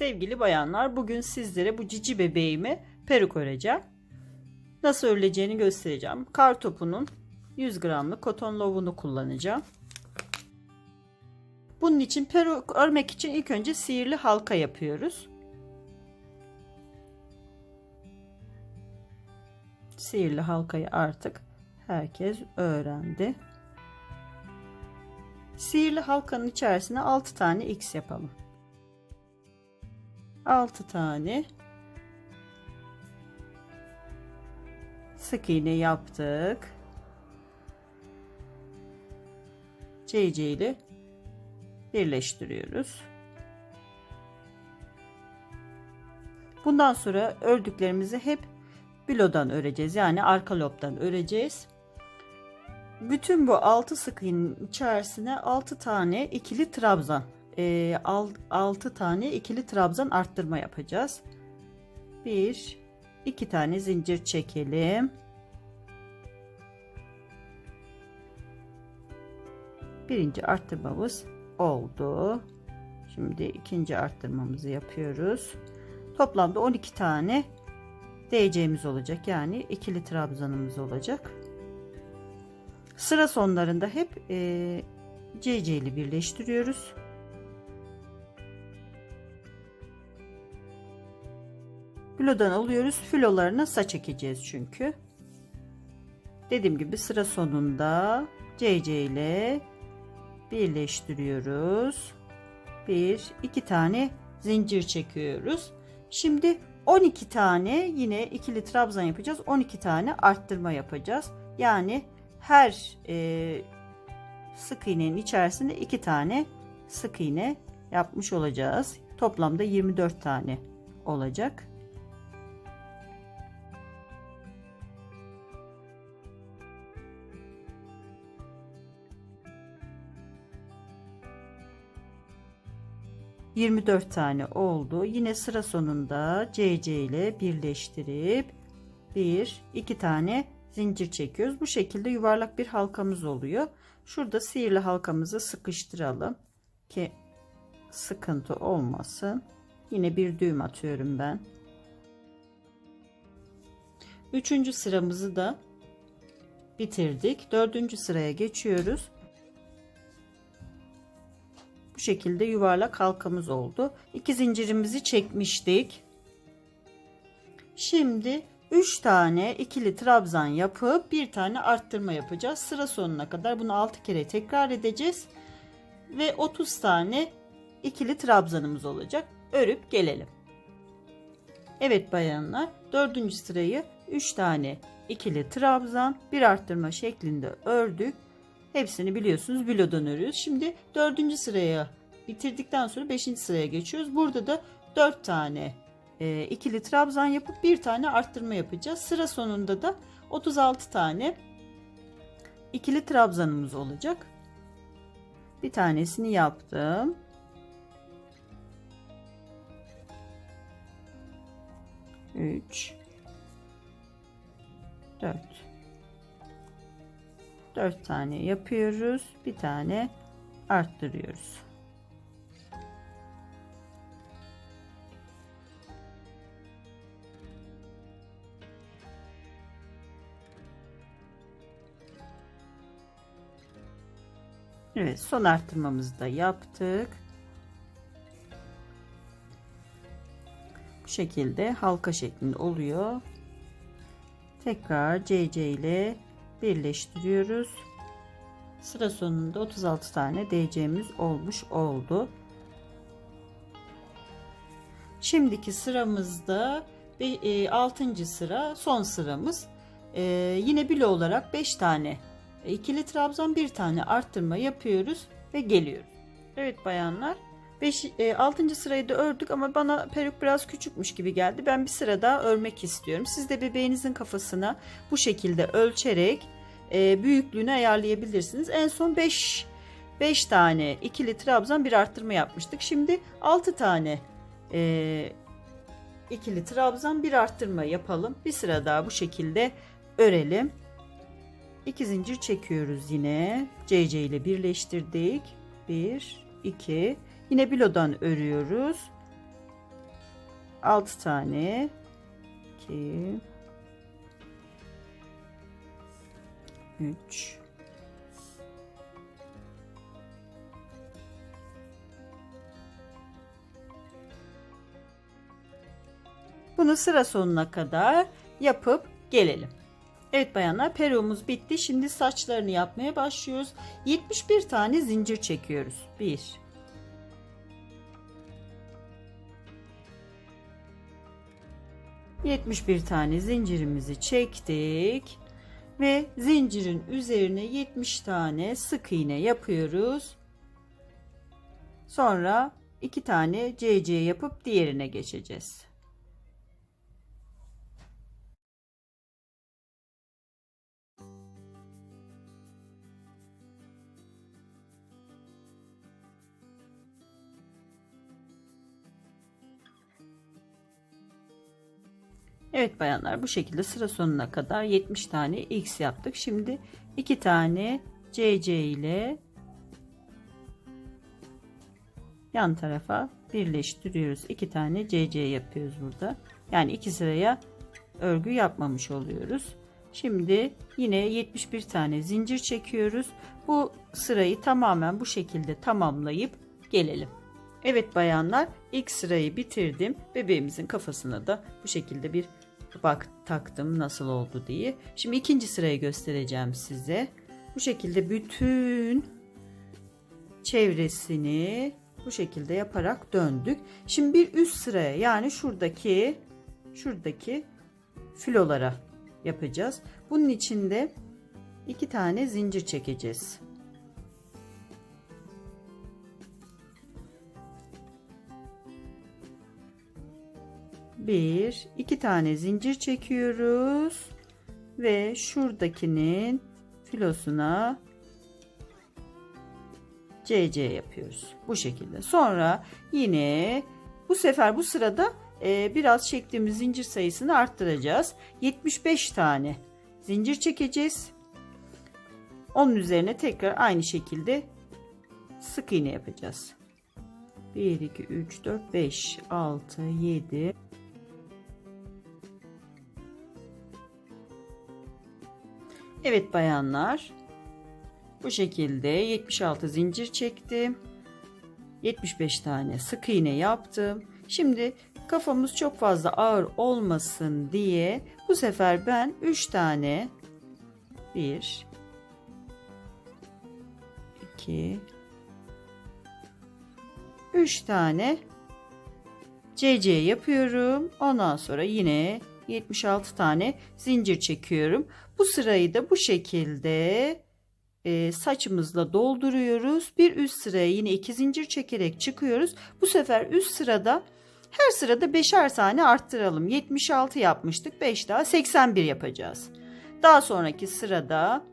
Sevgili bayanlar bugün sizlere bu cici bebeğimi peruk öreceğim. Nasıl örüleceğini göstereceğim. Kar topunun 100 gramlık koton lovunu kullanacağım. Bunun için peruk örmek için ilk önce sihirli halka yapıyoruz. Sihirli halkayı artık herkes öğrendi. Sihirli halkanın içerisine 6 tane x yapalım. 6 tane sık iğne yaptık. CC ile birleştiriyoruz. Bundan sonra ördüklerimizi hep bilodan öreceğiz. Yani arka lobdan öreceğiz. Bütün bu 6 sık iğnenin içerisine 6 tane ikili trabzan e, 6 tane ikili trabzan arttırma yapacağız. 1 2 tane zincir çekelim. Birinci arttırmamız oldu. Şimdi ikinci arttırmamızı yapıyoruz. Toplamda 12 tane DC'miz olacak. Yani ikili trabzanımız olacak. Sıra sonlarında hep e, CC ile birleştiriyoruz. Filodan alıyoruz. Filolarına saç ekeceğiz çünkü. Dediğim gibi sıra sonunda CC ile birleştiriyoruz. Bir, iki tane zincir çekiyoruz. Şimdi 12 tane yine ikili trabzan yapacağız. 12 tane arttırma yapacağız. Yani her e, sık iğnenin içerisinde iki tane sık iğne yapmış olacağız. Toplamda 24 tane olacak. Yirmi dört tane oldu. Yine sıra sonunda CC ile birleştirip bir iki tane zincir çekiyoruz. Bu şekilde yuvarlak bir halkamız oluyor. Şurada sihirli halkamızı sıkıştıralım ki sıkıntı olmasın. Yine bir düğüm atıyorum ben. Üçüncü sıramızı da bitirdik. Dördüncü sıraya geçiyoruz. Bu şekilde yuvarlak halkamız oldu. İki zincirimizi çekmiştik. Şimdi 3 tane ikili trabzan yapıp bir tane arttırma yapacağız. Sıra sonuna kadar bunu 6 kere tekrar edeceğiz. Ve 30 tane ikili trabzanımız olacak. Örüp gelelim. Evet bayanlar 4. sırayı 3 tane ikili trabzan bir arttırma şeklinde ördük. Hepsini biliyorsunuz bilodan örüyoruz. Şimdi 4. sıraya bitirdikten sonra 5. sıraya geçiyoruz. Burada da 4 tane e, ikili trabzan yapıp bir tane arttırma yapacağız. Sıra sonunda da 36 tane ikili trabzanımız olacak. Bir tanesini yaptım. Üç, dört, dört tane yapıyoruz. Bir tane arttırıyoruz. Evet son arttırmamızı da yaptık. Bu şekilde halka şeklinde oluyor. Tekrar CC ile birleştiriyoruz. Sıra sonunda 36 tane DC'miz olmuş oldu. Şimdiki sıramızda 6. E, sıra son sıramız. E, yine bilo olarak 5 tane ikili trabzan bir tane arttırma yapıyoruz ve geliyoruz. Evet bayanlar 5 e, 6. sırayı da ördük ama bana peruk biraz küçükmüş gibi geldi. Ben bir sıra daha örmek istiyorum. Siz de bebeğinizin kafasına bu şekilde ölçerek e, büyüklüğünü ayarlayabilirsiniz. En son 5 5 tane ikili trabzan bir arttırma yapmıştık. Şimdi 6 tane e, ikili trabzan bir arttırma yapalım. Bir sıra daha bu şekilde örelim. 2 zincir çekiyoruz yine. CC ile birleştirdik. 1 2 yine bilodan örüyoruz. 6 tane 2 3 Bunu sıra sonuna kadar yapıp gelelim. Evet bayanlar peruğumuz bitti. Şimdi saçlarını yapmaya başlıyoruz. 71 tane zincir çekiyoruz. 1 71 tane zincirimizi çektik ve zincirin üzerine 70 tane sık iğne yapıyoruz. Sonra 2 tane CC yapıp diğerine geçeceğiz. Evet bayanlar bu şekilde sıra sonuna kadar 70 tane X yaptık. Şimdi 2 tane CC ile yan tarafa birleştiriyoruz. 2 tane CC yapıyoruz burada. Yani iki sıraya örgü yapmamış oluyoruz. Şimdi yine 71 tane zincir çekiyoruz. Bu sırayı tamamen bu şekilde tamamlayıp gelelim. Evet bayanlar ilk sırayı bitirdim. Bebeğimizin kafasına da bu şekilde bir bak taktım nasıl oldu diye. Şimdi ikinci sırayı göstereceğim size. Bu şekilde bütün çevresini bu şekilde yaparak döndük. Şimdi bir üst sıraya yani şuradaki şuradaki filolara yapacağız. Bunun içinde iki tane zincir çekeceğiz. Bir iki tane zincir çekiyoruz ve şuradakinin filosuna CC yapıyoruz. Bu şekilde. Sonra yine bu sefer bu sırada e, biraz çektiğimiz zincir sayısını arttıracağız. 75 tane zincir çekeceğiz. Onun üzerine tekrar aynı şekilde sık iğne yapacağız. 1 2 3 4 5 6 7 Evet bayanlar. Bu şekilde 76 zincir çektim. 75 tane sık iğne yaptım. Şimdi kafamız çok fazla ağır olmasın diye bu sefer ben 3 tane 1 2 3 tane CC yapıyorum. Ondan sonra yine 76 tane zincir çekiyorum. Bu sırayı da bu şekilde e, saçımızla dolduruyoruz. Bir üst sıraya yine iki zincir çekerek çıkıyoruz. Bu sefer üst sırada her sırada beşer tane arttıralım. 76 yapmıştık. 5 daha 81 yapacağız. Daha sonraki sırada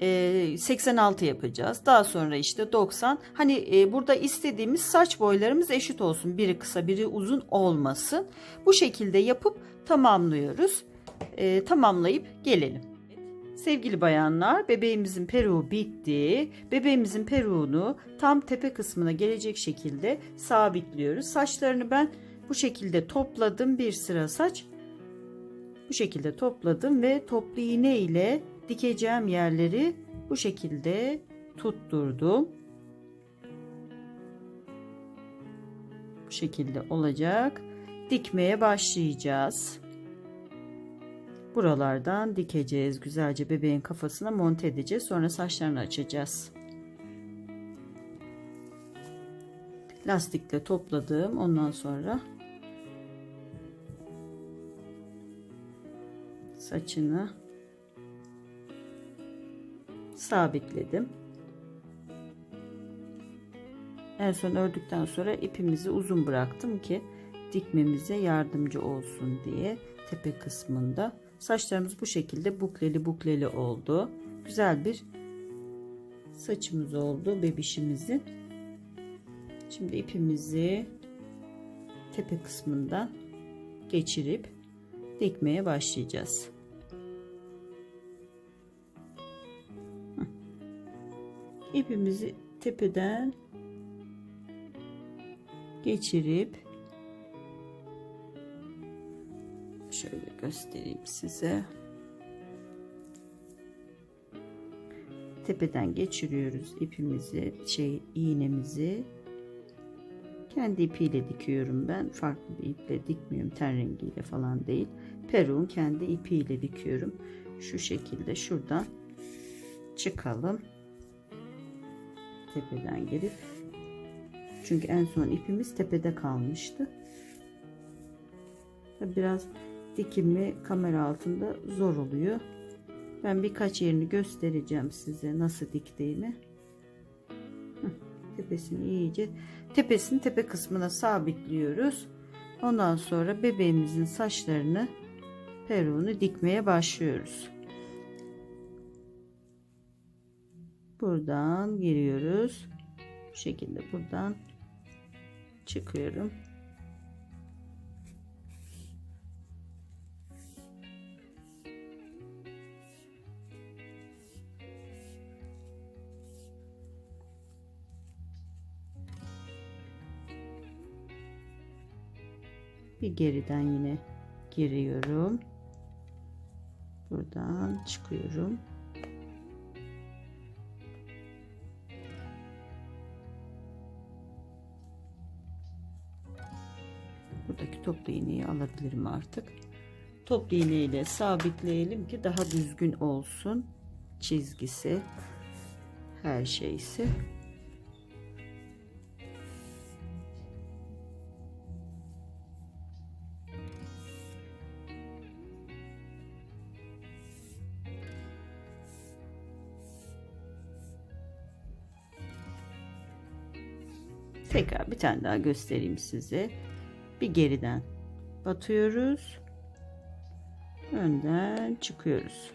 86 e, yapacağız. Daha sonra işte 90. Hani burada istediğimiz saç boylarımız eşit olsun. Biri kısa biri uzun olmasın. Bu şekilde yapıp tamamlıyoruz. Tamamlayıp gelelim. Sevgili bayanlar bebeğimizin peruğu bitti. Bebeğimizin peruğunu tam tepe kısmına gelecek şekilde sabitliyoruz. Saçlarını ben bu şekilde topladım. Bir sıra saç bu şekilde topladım ve toplu iğne ile dikeceğim yerleri bu şekilde tutturdum. Bu şekilde olacak. Dikmeye başlayacağız. Buralardan dikeceğiz. Güzelce bebeğin kafasına monte edeceğiz. Sonra saçlarını açacağız. Lastikle topladım. Ondan sonra saçını sabitledim. En son ördükten sonra ipimizi uzun bıraktım ki dikmemize yardımcı olsun diye tepe kısmında. Saçlarımız bu şekilde bukleli bukleli oldu. Güzel bir saçımız oldu bebişimizin. Şimdi ipimizi tepe kısmından geçirip dikmeye başlayacağız. İpimizi tepeden geçirip Şöyle göstereyim size. Tepeden geçiriyoruz ipimizi, şey iğnemizi. Kendi ipiyle dikiyorum ben. Farklı bir iple dikmiyorum. Ten rengiyle falan değil. Peruğun kendi ipiyle dikiyorum. Şu şekilde şuradan çıkalım. Tepeden gelip çünkü en son ipimiz tepede kalmıştı. Biraz dikimi kamera altında zor oluyor. Ben birkaç yerini göstereceğim size nasıl diktiğimi. Heh, tepesini iyice tepesini tepe kısmına sabitliyoruz. Ondan sonra bebeğimizin saçlarını peruğunu dikmeye başlıyoruz. Buradan giriyoruz. Bu şekilde buradan çıkıyorum. bir geriden yine giriyorum buradan çıkıyorum toplu iğneyi alabilirim artık toplu iğne ile sabitleyelim ki daha düzgün olsun çizgisi her şeysi Tekrar bir tane daha göstereyim size. Bir geriden batıyoruz. Önden çıkıyoruz.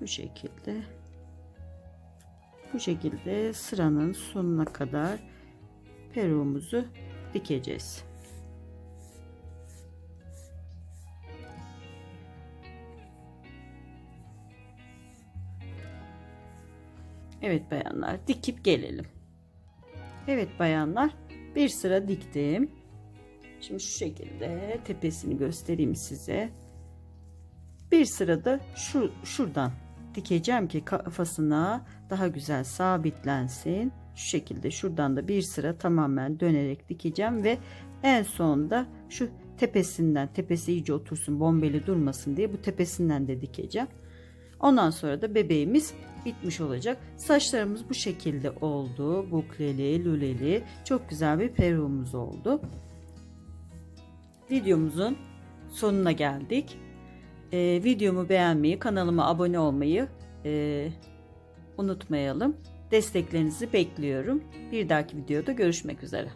Bu şekilde. Bu şekilde sıranın sonuna kadar peruğumuzu dikeceğiz. Evet bayanlar dikip gelelim. Evet bayanlar bir sıra diktim. Şimdi şu şekilde tepesini göstereyim size. Bir sırada şu şuradan dikeceğim ki kafasına daha güzel sabitlensin. Şu şekilde şuradan da bir sıra tamamen dönerek dikeceğim ve en sonda şu tepesinden tepesi iyice otursun bombeli durmasın diye bu tepesinden de dikeceğim. Ondan sonra da bebeğimiz bitmiş olacak. Saçlarımız bu şekilde oldu. Bukleli, lüleli. Çok güzel bir peruğumuz oldu. Videomuzun sonuna geldik. Ee, videomu beğenmeyi, kanalıma abone olmayı e, unutmayalım. Desteklerinizi bekliyorum. Bir dahaki videoda görüşmek üzere.